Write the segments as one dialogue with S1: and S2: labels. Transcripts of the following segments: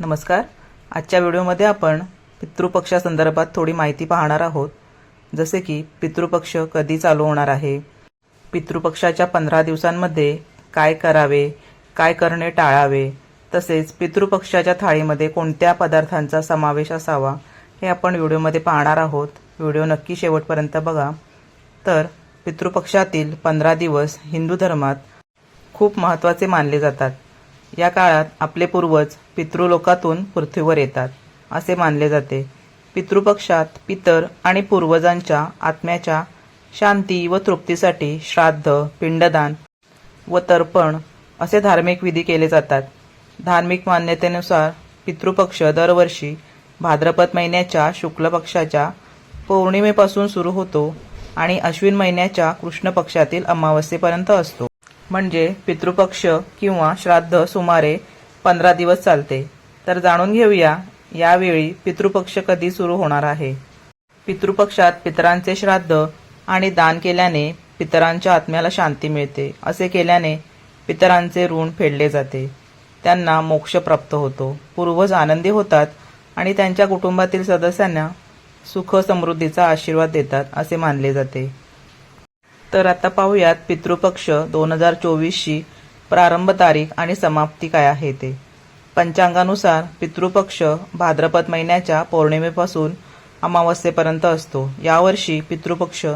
S1: नमस्कार. आजच्या व्हिडिओमध्ये आपण पितृपक्षासंदर्भात थोडी माहिती पाहणार आहोत. जसे की पितृपक्ष कधी चालू होणार आहे? पितृपक्षाच्या पंधरा दिवसांमध्ये काय करावे? काय करणे टाळावे? तसेच पितृपक्षाच्या थाळीमध्ये कोणत्या पदार्थांचा समावेश असावा हे आपण व्हिडिओमध्ये पाहणार आहोत. व्हिडिओ नक्की शेवटपर्यंत बघा. तर पितृपक्षातील पंधरा दिवस हिंदू धर्मात खूप महत्त्वाचे मानले जातात. या काळात आपले पूर्वज पितृलोकातून पृथ्वीवर येतात असे मानले जाते. पितृपक्षात पितर आणि पूर्वजांच्या आत्म्याच्या शांती व तृप्तीसाठी श्राद्ध पिंडदान व तर्पण असे धार्मिक विधी केले जातात. धार्मिक मान्यतेनुसार पितृपक्ष दरवर्षी भाद्रपद महिन्याच्या शुक्ल पक्षाच्या पौर्णिमेपासून सुरू होतो आणि अश्विन महिन्याच्या कृष्ण पक्षातील अमावस्येपर्यंत असतो. म्हणजे पितृपक्ष किंवा श्राद्ध सुमारे पंधरा दिवस चालते. तर जाणून घेऊया यावेळी पितृपक्ष कधी सुरू होणार आहे? पितृपक्षात पितरांचे श्राद्ध आणि दान केल्याने पितरांच्या आत्म्याला शांती मिळते. असे केल्याने पितरांचे ऋण फेडले जाते. त्यांना मोक्ष प्राप्त होतो. पूर्वज आनंदी होतात आणि त्यांच्या कुटुंबातील सदस्यांना सुख समृद्धीचा आशीर्वाद देतात असे मानले जाते. तर आता पाहूयात पितृपक्ष दोन हजार चोवीसची प्रारंभ तारीख आणि समाप्ती काय आहे ते. पंचांगानुसार पितृपक्ष भाद्रपद महिन्याच्या पौर्णिमेपासून अमावस्येपर्यंत असतो. यावर्षी पितृपक्ष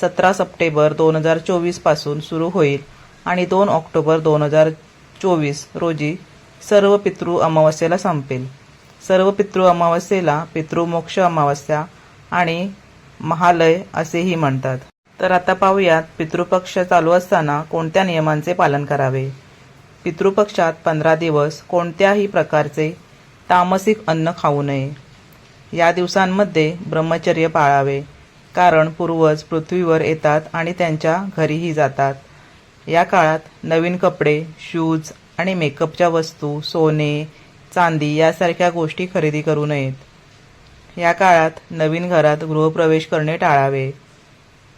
S1: सतरा सप्टेंबर दोन हजार चोवीसपासून सुरू होईल आणि दोन ऑक्टोबर दोन हजार चोवीस रोजी सर्व पितृ अमावस्येला संपेल. सर्व पितृ अमावस्येला पितृमोक्ष अमावस्या आणि महालय असेही म्हणतात. तर आता पाहूयात पितृपक्ष चालू असताना कोणत्या नियमांचे पालन करावे? पितृपक्षात पंधरा दिवस कोणत्याही प्रकारचे तामसिक अन्न खाऊ नये. या दिवसांमध्ये ब्रह्मचर्य पाळावे कारण पूर्वज पृथ्वीवर येतात आणि त्यांच्या घरीही जातात. या काळात नवीन कपडे शूज आणि मेकअपच्या वस्तू सोने चांदी यासारख्या गोष्टी खरेदी करू नयेत. या काळात नवीन घरात गृहप्रवेश करणे टाळावे.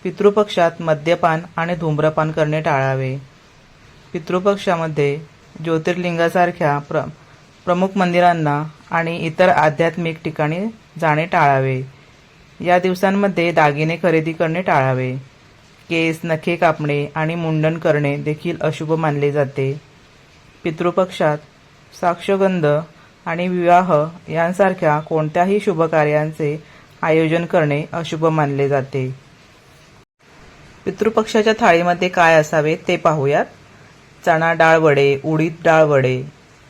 S1: पितृपक्षात मद्यपान आणि धूम्रपान करणे टाळावे. पितृपक्षामध्ये ज्योतिर्लिंगासारख्या प्र प्रमुख मंदिरांना आणि इतर आध्यात्मिक ठिकाणी जाणे टाळावे. या दिवसांमध्ये दागिने खरेदी करणे टाळावे. केस नखे कापणे आणि मुंडन करणे देखील अशुभ मानले जाते. पितृपक्षात साक्षगंध आणि विवाह यांसारख्या कोणत्याही शुभ कार्यांचे आयोजन करणे अशुभ मानले जाते. पितृपक्षाच्या थाळीमध्ये काय असावे ते पाहूयात. चणा डाळ वडे उडीद डाळ वडे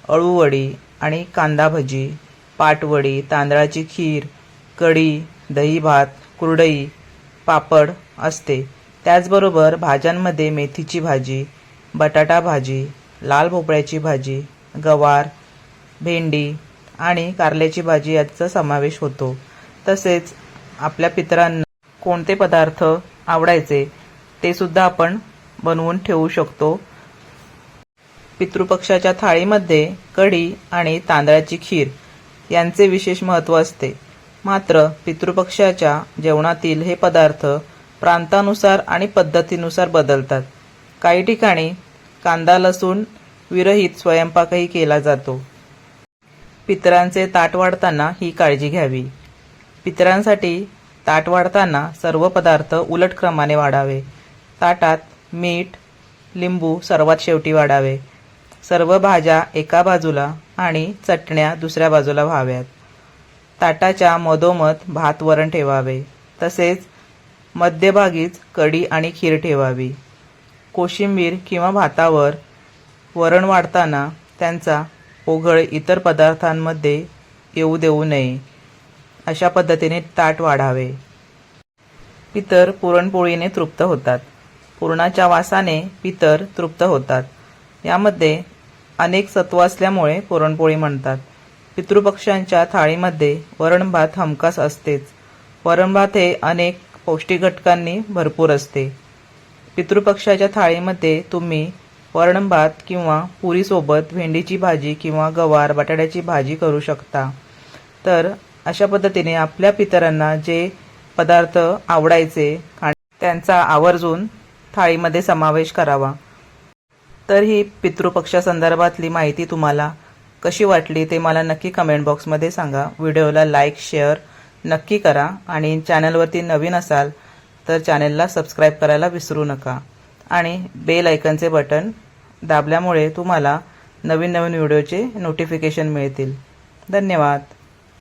S1: अळूवडी आणि कांदा भजी पाटवडी तांदळाची खीर कढी दही भात कुरडई पापड असते. त्याचबरोबर भाज्यांमध्ये मेथीची भाजी बटाटा भाजी लाल भोपळ्याची भाजी गवार भेंडी आणि कारल्याची भाजी याचा समावेश होतो. तसेच आपल्या पितरांना कोणते पदार्थ आवडायचे ते सुद्धा आपण बनवून ठेवू शकतो. पितृपक्षाच्या थाळीमध्ये कढी आणि तांदळाची खीर यांचे विशेष महत्त्व असते. मात्र पितृपक्षाच्या जेवणातील हे पदार्थ प्रांतानुसार आणि पद्धतीनुसार बदलतात. काही ठिकाणी कांदा लसूण विरहित स्वयंपाकही केला जातो. पितरांचे ताट वाढताना ही काळजी घ्यावी. पितरांसाठी ताट वाढताना सर्व पदार्थ उलट क्रमाने वाढावे. ताटात मीठ लिंबू सर्वात शेवटी वाढावे. सर्व भाज्या एका बाजूला आणि चटण्या दुसऱ्या बाजूला व्हाव्यात. ताटाच्या मधोमध भात वरण ठेवावे. तसेच मध्यभागीच कढी आणि खीर ठेवावी. कोशिंबीर किंवा भातावर वरण वाढताना त्यांचा ओघळ इतर पदार्थांमध्ये येऊ देऊ नये. अशा पद्धतीने ताट वाढावे. पितर पुरणपोळीने तृप्त होतात. पुरणाच्या वासाने पितर तृप्त होतात. यामध्ये अनेक सत्व असल्यामुळे पुरणपोळी म्हणतात. पितृपक्षांच्या थाळीमध्ये वरणभात हमखास असतेच. वरणभात हे अनेक पौष्टिक घटकांनी भरपूर असते. पितृपक्षाच्या थाळीमध्ये तुम्ही वरणभात किंवा पुरीसोबत भेंडीची भाजी किंवा गवार बटाट्याची भाजी करू शकता. तर अशा पद्धतीने आपल्या पितरांना जे पदार्थ आवडायचे त्यांचा आवर्जून थाळीमध्ये समावेश करावा. तर ही पितृपक्षासंदर्भातली माहिती तुम्हाला कशी वाटली ते मला नक्की कमेंट बॉक्समध्ये सांगा. व्हिडिओला लाईक शेअर नक्की करा आणि चॅनलवरती नवीन असाल तर चॅनलला सबस्क्राईब करायला विसरू नका. आणि बेल ऐकनचे बटन दाबल्यामुळे तुम्हाला नवीन नवीन व्हिडिओचे नोटिफिकेशन मिळतील. धन्यवाद.